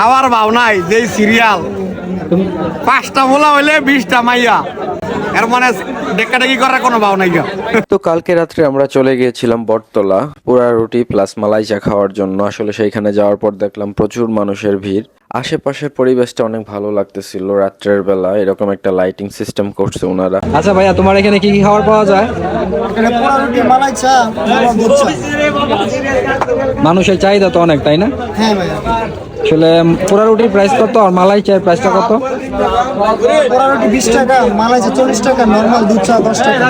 খাওয়ার ভাও নাই যে সিরিয়াল পাঁচটা মোলা হইলে বিশটা মাইয়া। এর মানে ডেকাডেকি করার কোনো ভাও নাই তো কালকে রাত্রে আমরা চলে গিয়েছিলাম বটতলা। পুরা রুটি প্লাস মালাই চা খাওয়ার জন্য। আসলে সেইখানে যাওয়ার পর দেখলাম প্রচুর মানুষের ভিড়। আশেপাশের পরিবেশটা অনেক ভালো লাগতেছিল রাত্রের বেলা। এরকম একটা লাইটিং সিস্টেম করছে ওনারা আচ্ছা ভাইয়া তোমার এখানে কি কি খাবার পাওয়া যায়? পোড়া পোড়া মানুষের চাহিদা তো অনেক তাই না? হ্যাঁ ভাইয়া। আসলে পোড়া রুটির প্রাইস কত আর মালাই চায়ের প্রাইসটা কত? পোড়া রুটি বিশ টাকা মালাই চা চল্লিশ টাকা নর্মাল দুধ চা দশ টাকা।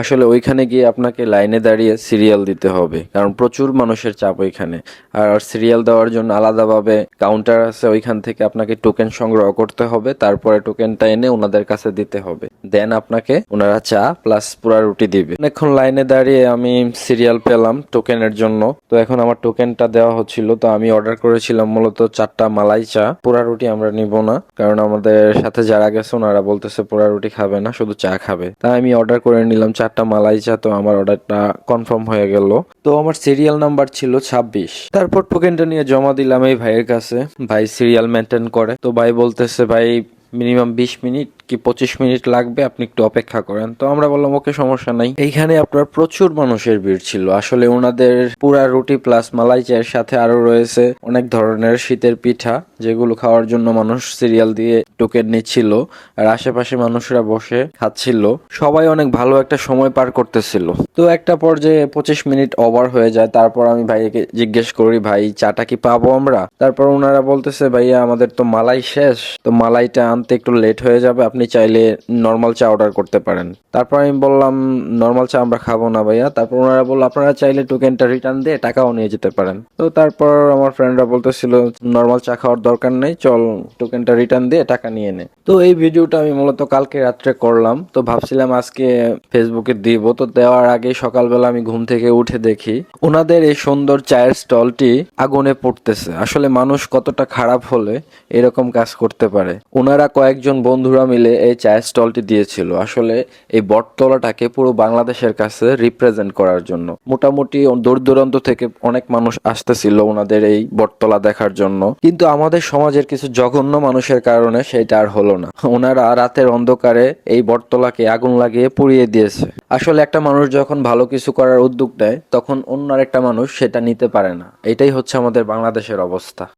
আসলে ওইখানে গিয়ে আপনাকে লাইনে দাঁড়িয়ে সিরিয়াল দিতে হবে কারণ প্রচুর মানুষের চাপ ওইখানে। আর সিরিয়াল দেওয়ার জন্য আলাদাভাবে কাউন্টার আছে ওইখান থেকে আপনাকে টোকেন সংগ্রহ করতে হবে তারপরে টোকেনটা এনে ওনাদের কাছে দিতে হবে। দেন আপনাকে ওনারা চা প্লাস পুরা রুটি দিবে। অনেকক্ষণ লাইনে দাঁড়িয়ে আমি সিরিয়াল পেলাম টোকেনের জন্য। তো এখন আমার টোকেনটা দেওয়া হচ্ছিল, তো আমি অর্ডার করেছিলাম মূলত চারটা মালাই চা। পুরা রুটি আমরা নিব না, কারণ আমাদের সাথে যারা গেছে ওনারা বলতেছে পোড়া রুটি খাবে না, শুধু চা খাবে। তাই আমি অর্ডার করে নিলাম চারটা মালাই চা, তো আমার অর্ডারটা কনফার্ম হয়ে গেল। তো আমার সিরিয়াল নাম্বার ছিল ছাব্বিশ। তারপর টোকেনটা নিয়ে জমা দিলাম এই ভাইয়ের কাছে। ভাই সিরিয়াল মেনটেন করে। তো ভাই বলতেছে, ভাই মিনিমাম বিশ মিনিট কি পঁচিশ মিনিট লাগবে? আপনি একটু অপেক্ষা করেন। তো আমরা বললাম, ওকে, সমস্যা নাই। এইখানে আপনার প্রচুর মানুষের ভিড় ছিল। আসলে ওনাদের পুরা রুটি প্লাস মালাই চায়ের সাথে আরও রয়েছে অনেক ধরনের শীতের পিঠা, যেগুলো খাওয়ার জন্য মানুষ সিরিয়াল দিয়ে টোকেন নিচ্ছিল আর আশেপাশে মানুষরা বসে খাচ্ছিল। সবাই অনেক ভালো একটা সময় পার করতেছিল। তো একটা পর্যায়ে পঁচিশ মিনিট ওভার হয়ে যায়। তারপর আমি ভাইকে জিজ্ঞেস করি, ভাই, চাটা কি পাবো আমরা? তারপর ওনারা বলতেছে, ভাইয়া, আমাদের তো মালাই শেষ। তো মালাইটা আনতে একটু লেট হয়ে যাবে। আপনি চাইলে নর্মাল চা অর্ডার করতে পারেন। তারপর আমি বললাম নর্মাল চা আমরা খাব না ভাইয়া। তারপর ওনারা বলল, আপনারা চাইলে টোকেনটা রিটার্ন দিয়ে টাকাও নিয়ে যেতে পারেন। তো তারপর আমার ফ্রেন্ডরা বলতেছিল নর্মাল চা খাওয়ার দরকার নেই, চল টোকেনটা রিটার্ন দিয়ে টাকা নিয়ে নে। তো এই ভিডিওটা আমি মূলত কালকে রাত্রে করলাম। তো ভাবছিলাম আজকে ফেসবুকে দিব। তো দেওয়ার আগে সকালবেলা আমি ঘুম থেকে উঠে দেখি, ওনাদের এই সুন্দর চায়ের স্টলটি আগুনে পড়তেছে। আসলে মানুষ কতটা খারাপ হলে এরকম কাজ করতে পারে। ওনারা কয়েকজন বন্ধুরা মিলে এই চায়ের স্টলটি দিয়েছিল। আসলে এই বটতলাটাকে পুরো বাংলাদেশের কাছে রিপ্রেজেন্ট করার জন্য। মোটামুটি দূর দূরান্ত থেকে অনেক মানুষ আসতেছিল ওনাদের এই বটতলা দেখার জন্য। কিন্তু আমাদের সমাজের কিছু জঘন্য মানুষের কারণে সেটা আর হলো না। ওনারা রাতের অন্ধকারে এই বটতলাকে আগুন লাগিয়ে পুড়িয়ে দিয়েছে। আসলে একটা মানুষ যখন ভালো কিছু করার উদ্যোগ নেয়, তখন অন্য একটা মানুষ সেটা নিতে পারে না। এটাই হচ্ছে আমাদের বাংলাদেশের অবস্থা।